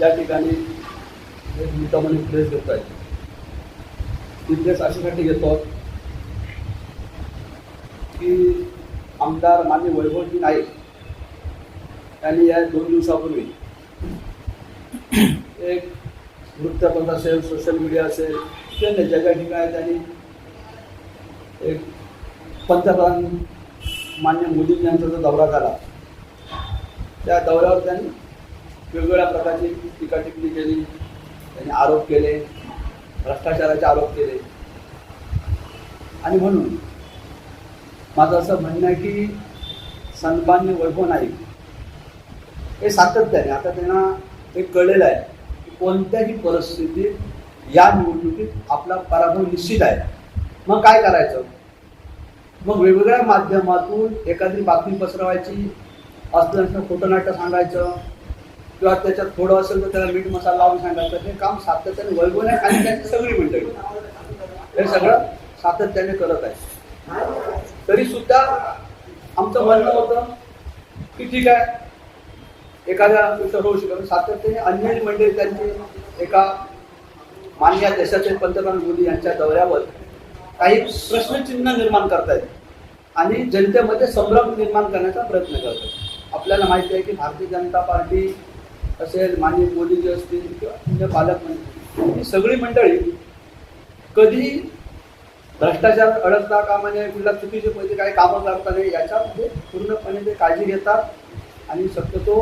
या ठिकाणी एक निकमनी प्रेस घेत आहे ती प्रेस अशासाठी घेतो की आमदार मान्य वैभवजी नाईक यांनी या दोन दिवसापूर्वी एक वृत्तपत्र असेल सोशल मीडिया असेल किंवा ज्या ठिकाणी त्यांनी एक पंतप्रधान मान्य मोदी यांचा जो दौरा झाला त्या दौऱ्यावर त्यांनी वेगवेगळ्या प्रकारची टीका टिप्पणी केली. त्यांनी आरोप केले. भ्रष्टाचाराचे आरोप केले. आणि म्हणून माझं असं म्हणणं आहे की सन्मान्य वैभव नाईक हे सातत्याने आता त्यांना हे कळलेलं आहे की कोणत्याही परिस्थितीत या निवडणुकीत आपला पराभव निश्चित आहे. मग काय करायचं? मग वेगवेगळ्या माध्यमातून एखादी बातमी पसरवायची असलं नसलं खोटं नाटं सांगायचं किंवा त्याच्यात थोडं असेल तर त्याला मीठ मसाला लावून सांगायचं. हे काम सातत्याने वैभवणे आणि त्यांची सगळी मंडळी. हे सगळं सातत्याने करत आहे. तरी सुद्धा आमचं म्हणणं होतं की ठीक आहे एखाद्या गोष्ट होऊ शकत सातत्याने अन्य मंडळी त्यांची एका मान्य देशाचे पंतप्रधान मोदी यांच्या दौऱ्यावर काही प्रश्नचिन्ह निर्माण करतायत आणि जनतेमध्ये संभ्रम निर्माण करण्याचा प्रयत्न करतात. आपल्याला माहिती आहे की भारतीय जनता पार्टी असेल माननीय मोदीजी असतील किंवा अन्य पालकमंत्री ही सगळी मंडळी कधी भ्रष्टाचार अडकता कामा नये कुठल्या चुकीचे पैसे काही कामं करता नये याच्यामध्ये पूर्णपणे ते काळजी घेतात. आणि शक्यतो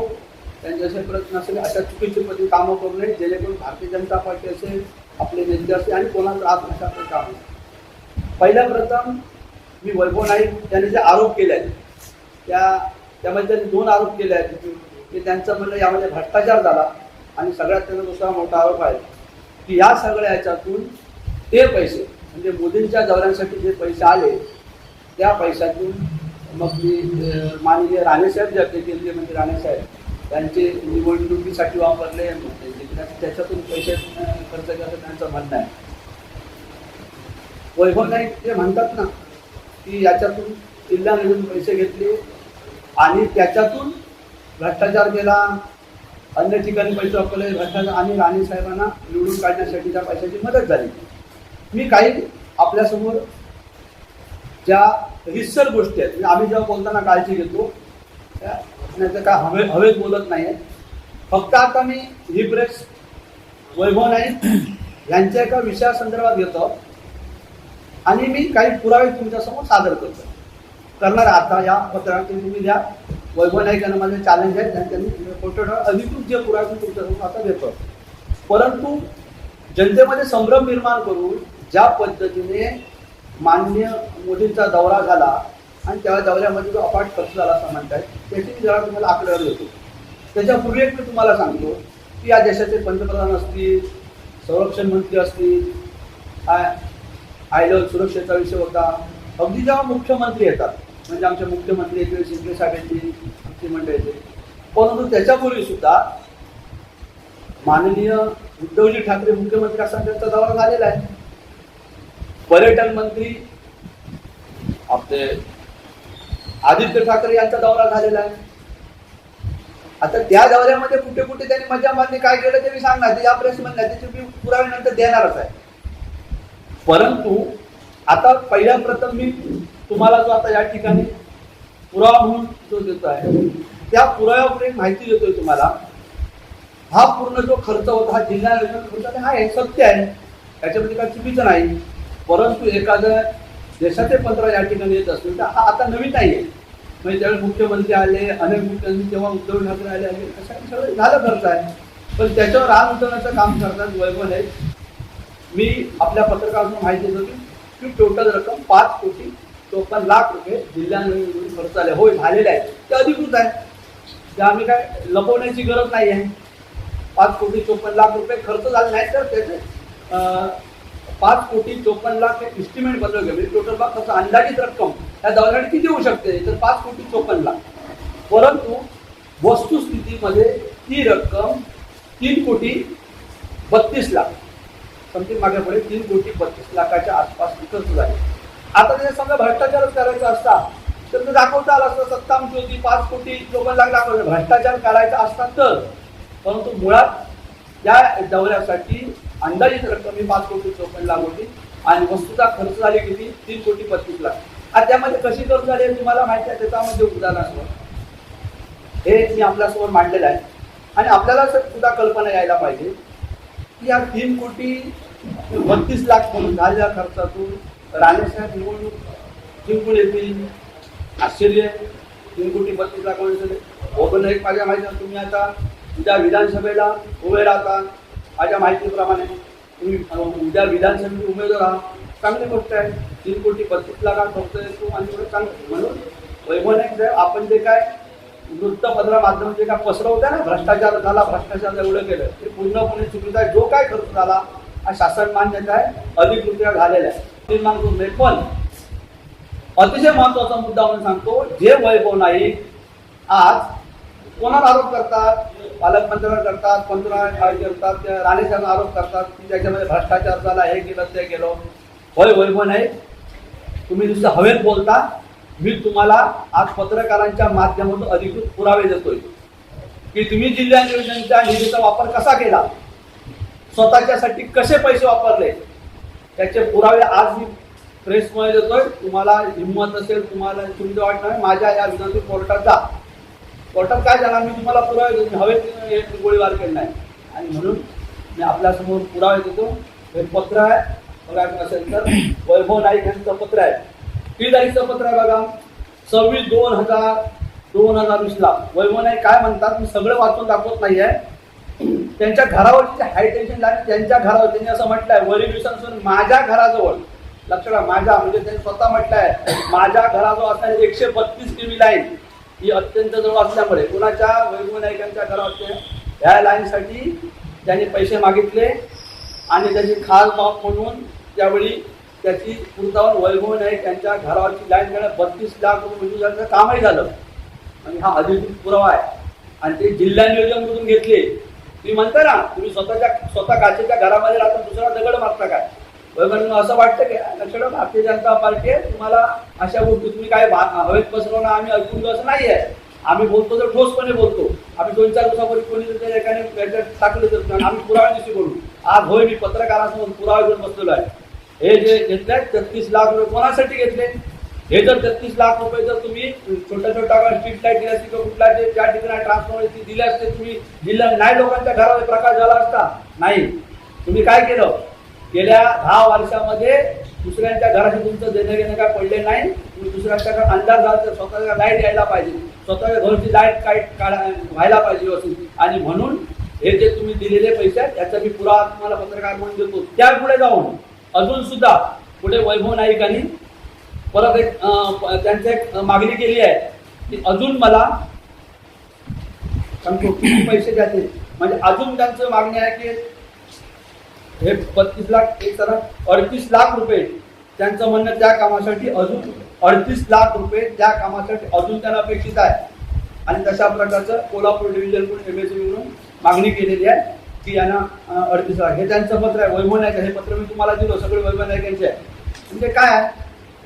त्यांचे असे प्रयत्न असेल अशा चुकीचे पद्धती कामं करू नये जेणेकरून भारतीय जनता पार्टी असेल आपले नेते असतील आणि कोणाचा आत्महत्या काम. पहिल्या प्रथम मी वैभव नाईक त्यांनी जे आरोप केले आहेत त्या त्यामध्ये त्यांनी दोन आरोप केले आहेत की त्यांचं म्हणणं यामध्ये भ्रष्टाचार झाला आणि सगळ्यात त्यांना दुसरा मोठा आरोप आहे की या सगळ्या ह्याच्यातून ते पैसे म्हणजे मोदींच्या दौऱ्यांसाठी जे पैसे आले त्या पैशातून मग मी माननीय राणेसाहेब जे आपले केंद्रीय मंत्री राणेसाहेब त्यांचे निवडणुकीसाठी वापरले त्याच्यातून पैसे खर्च केला त्यांचं म्हणणं आहे. वैभव नाईक ते म्हणतात ना की याच्यातून किल्ला निवडून पैसे घेतले आणि त्याच्यातून भ्रष्टाचार केला अन्य ठिकाणी पैसे वापरले भ्रष्टाचार आणि राणे साहेबांना निवडून काढण्यासाठी त्या पैशाची मदत झाली. मी काही आपल्यासमोर ज्या रिसर गोष्टी आहेत म्हणजे आम्ही जेव्हा बोलताना काळजी घेतो त्या काय हवे हवेत बोलत नाही फक्त आता मी ही प्रेस वैभव नाईक यांच्या एका विषयासंदर्भात घेतो आणि मी काही पुरावे तुमच्यासमोर सादर करतो. करणार आता या पत्रातून तुम्ही द्या वैभव नाईकांना माझे चॅलेंज आहे त्यांनी त्यांनी फोटो अधिकृत जे पुरावे मी तुमच्यासमोर आता देतो परंतु जनतेमध्ये संभ्रम निर्माण करून ज्या पद्धतीने मान्य मोदींचा दौरा झाला आणि त्या दौऱ्यामध्ये जो अपाट खर्च झाला असं म्हणताय त्याची मी जरा तुम्हाला आकडेवारी देतो. त्याच्यापूर्वी एक मी तुम्हाला सांगतो की या देशाचे पंतप्रधान असतील संरक्षण मंत्री असतील आय आयडल सुरक्षेचा विषय होता. अगदी जेव्हा मुख्यमंत्री येतात म्हणजे आमचे मुख्यमंत्री येतील शिंदे साहेबांची आमची परंतु त्याच्यापूर्वी सुद्धा माननीय उद्धवजी ठाकरे मुख्यमंत्री असा त्यांचा दौरा झालेला आहे. पर्यटन मंत्री आपले आदित्य ठाकरे यांचा दौरा झालेला आहे. आता त्या दौऱ्यामध्ये कुठे कुठे त्यांनी मजा मारली काय केलं ते मी सांगणार ते या प्रेस म्हणणार त्याचे मी पुरावे नंतर देणारच आहे. परंतु आता पहिल्या प्रथम मी तुम्हाला जो आता या ठिकाणी पुरावा म्हणून जो देतो आहे त्या पुराव्यावर एक माहिती देतोय तुम्हाला. हा पूर्ण जो खर्च होता हा जिल्हा योजना खर्च आहे, हा सत्य आहे. याच्यामध्ये काय चुकीचं नाही. परंतु एखादं देशाचे पत्र या ठिकाणी येत असतील तर हा आता नवीन नाही आहे. म्हणजे त्यावेळी मुख्यमंत्री आले अनेक मुख्यमंत्री जेव्हा उद्धव ठाकरे आले आले कशाने सगळं झालं खर्च आहे. पण त्याच्यावर रान उतरण्याचं काम करतात वैभव आहे मी आपल्या पत्रकारांना माहिती देतो की टोटल रक्कम पाच कोटी चोपन्न लाख रुपये जिल्ह्यांनी खर्च झाले. होय झालेले आहे ते अधिकृत आहे ते आम्ही काय लपवण्याची गरज नाही आहे. पाच कोटी चोपन्न लाख रुपये खर्च झाले नाही तर त्याचे पाच कोटी चोपन्न लाख हे इस्टिमेट बदल गेलं म्हणजे टोटल बाग खर्च अंदाजित रक्कम या दौऱ्याने किती होऊ शकते? तर पाच कोटी चोपन्न लाख. परंतु वस्तुस्थितीमध्ये ती रक्कम तीन कोटी बत्तीस लाख. समथिंग मागे पुढे तीन कोटी बत्तीस लाखाच्या आसपास खर्च झाले आता जर समजा भ्रष्टाचारच करायचा असता तर ते दाखवता आलं असतं सत्ता आमची होती पाच कोटी लोकांना लाख दाखवले. भ्रष्टाचार करायचा असता तर. परंतु मुळात त्या दौऱ्यासाठी अंदाजित रक्कम ही पाच कोटी चौपन्न लाख होती आणि वस्तूचा खर्च झाले किती? तीन कोटी पस्तीस लाख. आता त्यामध्ये कशी खर्च झाली तुम्हाला माहिती आहे त्याच्यामध्ये उदाहरण हे मी आपल्यासमोर मांडलेलं आहे. आणि आपल्याला सुद्धा कल्पना यायला पाहिजे की या तीन कोटी बत्तीस लाख म्हणून झालेल्या खर्चातून राणेसाहेब निवडणूक जिंकून येतील. आश्चर्य. तीन कोटी बत्तीस लाख म्हणजे हो ओपन एक माझ्या माहिती तुम्ही आता उद्या विधानसभेला उभे राहता. माझ्या माहितीप्रमाणे तुम्ही उद्या विधानसभेत उमेदवार आहात. चांगली गोष्ट आहे. तीन कोटी बत्तीस लाखात फक्त येतो आणि एवढं चांगलं. म्हणून वैभव नाईक साहेब आपण जे काय वृत्तपत्र माध्यम जे काय पसरवतं ना भ्रष्टाचार झाला भ्रष्टाचार एवढं केलं ते पूर्णपणे चुकीचं आहे. जो काय खर्च झाला हा शासन मान्यता आहे. अधिकृत्या झालेला आहे. नाही. पण अतिशय महत्त्वाचा मुद्दा म्हणून सांगतो जे वैभव नाईक आज कोणाला आरोप करतात? पालकमंत्र्यांना करतात पंतप्रधान करतात त्या राणेसाहेबांना आरोप करतात की त्याच्यामध्ये भ्रष्टाचार झाला हे केलं ते केलं. होय वैभव नाईक तुम्ही नुसतं हवेत बोलता मी तुम्हाला आज पत्रकारांच्या माध्यमातून अधिकृत पुरावे देतोय. की तुम्ही जिल्हा नियोजनच्या निधीचा वापर कसा केला? स्वतःच्यासाठी कसे पैसे वापरले? त्याचे पुरावे आज मी प्रेसमुळे देतोय. तुम्हाला हिंमत असेल तुम्हाला तुमचं वाटणार माझ्या या विनंती कोर्टात जा. कोर्टात काय झाला मी तुम्हाला पुरावे देतो. हवेत गोळीबार केला नाही. आणि म्हणून मी आपल्यासमोर पुरावे देतो. हे पत्र आहे. बघा असेल तर. वैभव नाईक यांचं पत्र आहे. ती तारीखचं पत्र आहे बघा. सव्वीस दोन हजार दोन हजार वीसला. वैभव नाईक काय म्हणतात? मी सगळं वाचून दाखवत नाही आहे त्यांच्या घरावरची हाय टेन्शन लागली त्यांच्या घरावर त्यांनी असं म्हटलंय वरील विसरून माझ्या घराजवळ लक्षात माझ्या म्हणजे त्यांनी स्वतः म्हटलंय माझ्या घराजवळ असणारी एकशे बत्तीस किमी लाईन ही अत्यंत जवळ असल्यामुळे कुणाच्या वैभव नाईकांच्या घरावरच्या ह्या लाईनसाठी त्यांनी पैसे मागितले आणि त्याची खास बाब म्हणून त्यावेळी त्याची पुरतावर वैभव नाईक यांच्या घरावरची लाईन घेणं बत्तीस लाख रुपये म्हणजे मंजूर कामही झालं. आणि हा अधिकृत पुरावा आहे. आणि ते जिल्हा नियोजनमधून घेतले. तुम्ही म्हणता ना तुम्ही स्वतःच्या स्वतः काचेच्या घरामध्ये राहता दुसरा दगड मारता काय? बरोबर असं वाटतं की लक्षण भारतीय जनता पार्टी आहे तुम्हाला अशा गोष्टी तुम्ही काय हवेत हवेत पसरवणं आम्ही ऐकून घेऊ असं नाही आहे आम्ही बोलतो तर ठोसपणे बोलतो. आम्ही दोन चार दिवसापूर्वी कोणी जर एकाने टाकलं तर आम्ही पुरावे बोलू. आज होय मी पत्रकारांसमोर पुरावे घेऊन बसलेलो आहे. हे जे घेतले तेहतीस लाख रुपये कोणासाठी घेतले? हे जर तेहतीस लाख रुपये जर तुम्ही छोट्या छोट्या स्ट्रीट लाइट दिल्या असतील किंवा कुठल्या जे ज्या ठिकाणी ट्रान्सफॉर्मर दिले असते तुम्ही जिल्हा नाही लोकांच्या घरावर प्रकाश झाला असता? नाही. तुम्ही काय केलं? गेल्या दहा वर्षामध्ये दुसऱ्यांच्या घराशी तुमचं देणं घेणं काय पडले नाही? तुम्ही दुसऱ्यांच्या घर अंधार झाला तर स्वतःच्या लाइट यायला पाहिजे. स्वतःच्या घरची लाइट काय काढा व्हायला पाहिजे व्यवस्थित. आणि म्हणून हे जे तुम्ही दिलेले पैसे आहेत याचा मी पुरावा तुम्हाला पत्रकार म्हणून देतो. त्यापुढे जाऊन अजून सुद्धा पुढे वैभव नाईकांनी परत एक अं, त्यांचं एक मागणी केली आहे की अजून मला सांगतो किती पैसे द्यायचे म्हणजे अजून त्यांचं मागणी आहे की हे बत्तीस लाख एक तर अडतीस लाख रुपये त्यांचं म्हणणं त्या कामासाठी अजून अडतीस लाख रुपये त्या कामासाठी अजून त्यांना अपेक्षित आहे. आणि तशा प्रकारचं कोल्हापूर डिव्हिजन एम एस म्हणून मागणी केलेली आहे की यांना अडतीस लाख. हे त्यांचं पत्र आहे वैभव नाईक हे पत्र मी तुम्हाला दिलं सगळे वैभव नाईक आहे. म्हणजे काय आहे?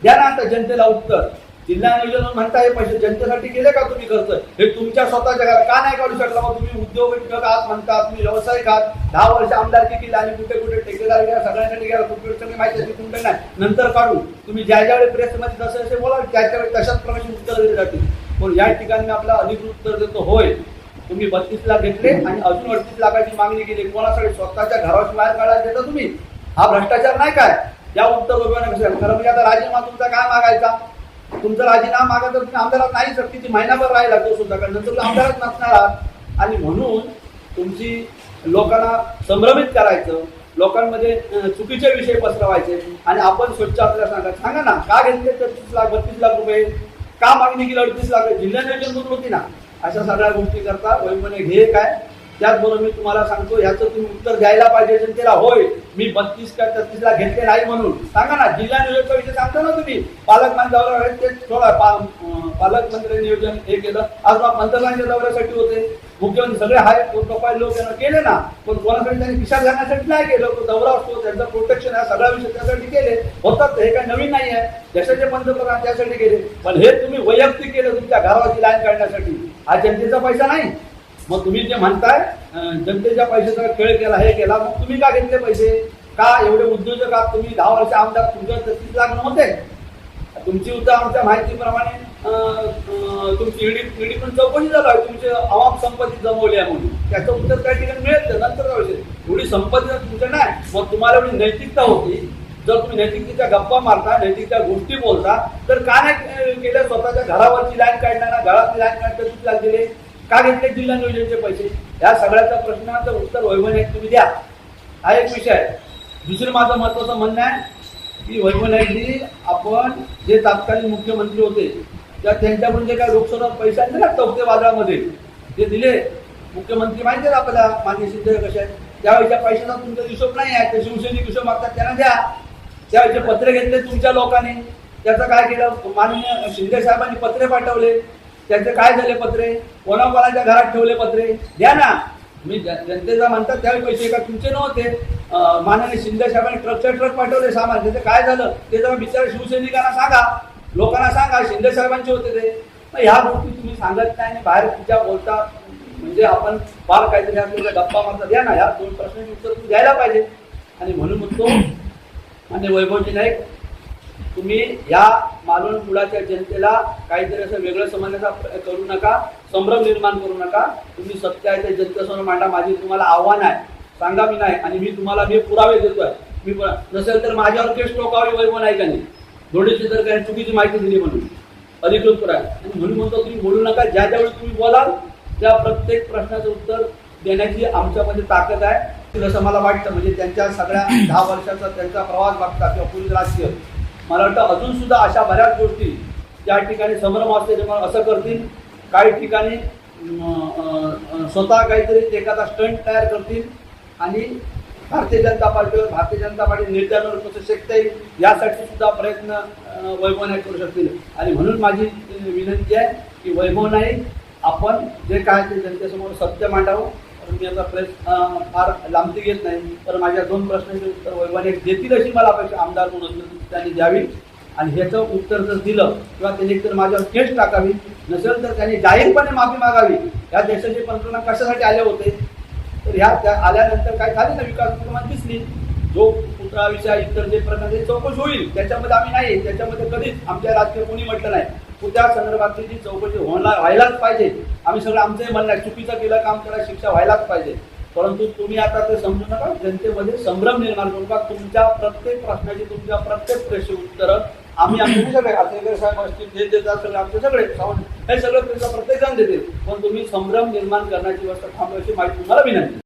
द्या ना आता जनतेला उत्तर. जिल्हा नियोजन म्हणता हे पैसे जनतेसाठी केले का तुम्ही खर्च? हे तुमच्या स्वतःच्या घरात का नाही काढू शकला? मग तुम्ही उद्योग आहात म्हणता तुम्ही व्यावसायिक आहात. दहा वर्ष आमदारकी केली आणि कुठे कुठे ठेकेदार गेला सगळ्यांसाठी गेला. कुठे माहिती असेल कुठे नाही. नंतर काढू. तुम्ही ज्या ज्यावेळी प्रेसमध्ये जसे जसे बोला त्या तशाच प्रमाणे उत्तर दिली जातील. पण या ठिकाणी मी आपला अधिकृत उत्तर देतो होय. तुम्ही बत्तीस लाख घेतले आणि अजून अडतीस लाखाची मागणी केली. कोणासाठी? स्वतःच्या घरावर बाहेर काढायला देता तुम्ही? हा भ्रष्टाचार नाही काय? या उत्तर बरोबर कसं खरं म्हणजे आता राजीनामा तुमचा काय मागायचा? तुमचा राजीनामा मागा तर तुम्ही आमदारात नाही सक्तीची महिनाभर राहिला तो सुद्धा. कारण नंतर आमदारात नसणार आहात. आणि म्हणून तुमची लोकांना संभ्रमित करायचं लोकांमध्ये चुकीचे विषय पसरवायचे आणि आपण स्वच्छ आपल्याला सांगा. सांगा ना का घेतले तेहतीस लाख बत्तीस लाख रुपये? का मागणी केली अडतीस लाख? जिल्हा नियोजन होती ना. अशा सगळ्या गोष्टी करता वैमने घे काय? त्याचबरोबर मी तुम्हाला सांगतो ह्याचं तुम्ही उत्तर द्यायला पाहिजे जनतेला होय. मी बत्तीस का तेहतीस घेतले नाही म्हणून. सांगा ना जिल्हा नियोजनचा विषय सांगता ना तुम्ही. पालकमंत्री दौऱ्यावर ते थोडा पा पालकमंत्री नियोजन हे केलं. आज पंतप्रधानांच्या दौऱ्यासाठी होते. मुख्यमंत्री सगळे हाय प्रोफाईल लोक त्यांना केले ना. पण कोणासाठी त्यांनी खिशात घालण्यासाठी नाही केलं. तो दौरा असतो त्यांचं प्रोटेक्शन आहे सगळा विषय त्यासाठी केले. होतात हे काही नवीन नाही आहे. देशाचे पंतप्रधान त्यासाठी केले पण हे तुम्ही वैयक्तिक केलं तुमच्या घरावरची लाईन काढण्यासाठी. हा जनतेचा पैसा नाही. मग तुम्ही जे म्हणताय जनतेच्या पैशाचा खेळ केला हे केला मग तुम्ही का घेतले पैसे? का एवढे उद्योजक आहात तुम्ही? दहा वर्ष आमदार तुमच्या तशीच लाख नव्हते. तुमची उत्तर आमच्या माहितीप्रमाणे तुमची ईडी ईडी पण चौकशी झाला आहे. तुमची अवाम संपत्ती जमवली आहे म्हणून. त्याचं उत्तर काही ठिकाणी मिळेल नंतर एवढी संपत्ती तुमच्या नाही मग तुम्हाला एवढी नैतिकता होती. जर तुम्ही नैतिकतेच्या गप्पा मारता नैतिकच्या गोष्टी बोलता तर का नाही केल्या स्वतःच्या घरावरची लाईन काढणार घरातली लाईन काढता तुम्ही दिले? का घेतले जिल्हा नियोजनचे पैसे? या सगळ्याचा प्रश्नाचं उत्तर वैभव तुम्ही द्या. हा एक विषय आहे. दुसरं माझं महत्वाचं म्हणणं आहे की वैभवनाईकनी आपण जे तात्कालीन मुख्यमंत्री होते त्या त्यांच्याकडून जे काही लोकसभा पैसा दिला ना चौथे वादळामध्ये ते दिले मुख्यमंत्री माहिती आहे आपल्याला मान्य सिद्ध कसे आहेत? त्यावेळेच्या पैशाचा तुमचा हिशोब नाही आहे ते शिवसैनिक हिशोब मागतात त्यांना द्या. त्यावेळेचे पत्रे घेतले तुमच्या लोकांनी. त्याचं काय केलं? माननीय शिंदे साहेबांनी पत्रे पाठवले. त्याचे काय झाले पत्रे? कोणाकोणाच्या घरात ठेवले पत्रे? द्या ना. मी जन- जनतेचा म्हणतात त्यावेळी पैसे का तुमचे नव्हते. मानाने माननीय शिंदे साहेबांनी ट्रकच्या ट्रक पाठवले सामान. त्याचं काय झालं? ते जरा बिचार शिवसैनिकांना सांगा. लोकांना सांगा शिंदे साहेबांचे होते ते. मग ह्या गोष्टी तुम्ही सांगत नाही आणि बाहेर तुमच्या बोलता म्हणजे आपण फार काहीतरी आपल्याला गप्पा मारता. द्या ना या दोन प्रश्नांची उत्तर तुम्ही द्यायला पाहिजे. आणि म्हणून म्हणतो आणि वैभवजी नाईक तुम्ही या मालवण मुलाच्या जनतेला काहीतरी असं वेगळं समजण्याचा करू नका संभ्रम निर्माण करू नका. तुम्ही सत्य आहे ते जनतेसमोर मांडा माझी तुम्हाला आव्हान आहे. सांगा मी नाही आणि मी तुम्हाला मी पुरावे देतोय. मी नसेल तर माझ्यावर केस टोकावी वैभव नाही धोडेची जर काही चुकीची माहिती दिली म्हणून. अधिकृत पुरावे आणि म्हणून म्हणतो तुम्ही बोलू नका. ज्या ज्यावेळी तुम्ही बोलाल त्या प्रत्येक प्रश्नाचं उत्तर देण्याची आमच्यामध्ये ताकद आहे. जसं मला वाटतं म्हणजे त्यांच्या सगळ्या दहा वर्षाचा त्यांचा प्रवास बघता किंवा पोलीस राजकीय. मला वाटतं अजून सुद्धा अशा बऱ्याच गोष्टी त्या ठिकाणी संभ्रम असते मला असं करतील काही ठिकाणी स्वतः काहीतरी एखादा स्टंट तयार करतील आणि भारतीय जनता पार्टीवर भारतीय जनता पार्टी नेत्यांवर कसं शकता येईल यासाठी सुद्धा प्रयत्न वैभव नाईक करू शकतील. आणि म्हणून माझी विनंती आहे की वैभव नाईक आपण जे काय ते जनतेसमोर सत्य मांडावं. मी याचा प्रयत्न फार लांबती घेत नाही. तर माझ्या दोन प्रश्नांचे उत्तर वैभव देतील अशी मला अपेक्षा आमदार म्हणून त्यांनी द्यावी. आणि ह्याचं उत्तर जर दिलं किंवा त्यांनी एकतर माझ्यावर केस टाकावी नसेल तर त्यांनी जाहीरपणे माफी मागावी. या देशाचे पंतप्रधान कशासाठी आले होते? तर ह्या त्या आल्यानंतर काय झाली ना विकास दिसली जो पुतळा इतर जे प्रकारचे चौकशी होईल त्याच्यामध्ये आम्ही नाही. त्याच्यामध्ये कधीच आमच्या राजकीय कोणी म्हटलं नाही. त्या संदर्भातली जी चौकशी होणार व्हायलाच पाहिजे. आम्ही सगळं आमचंही म्हणणं आहे चुकीचं केलं काम करा शिक्षा व्हायलाच पाहिजे. परंतु तुम्ही आता ते समजू नका जनतेमध्ये संभ्रम निर्माण करू नका. तुमच्या प्रत्येक प्रश्नाची तुमच्या प्रत्येक प्रश्न उत्तरं आम्ही आमचे सगळे आचरेकर साहेब असतील जे देतात सगळे आमचे सगळे हे सगळं तुमचा प्रत्येक जण देतील. पण तुम्ही संभ्रम निर्माण करण्याची व्यवस्था थांबवायची माहिती तुम्हाला विनंती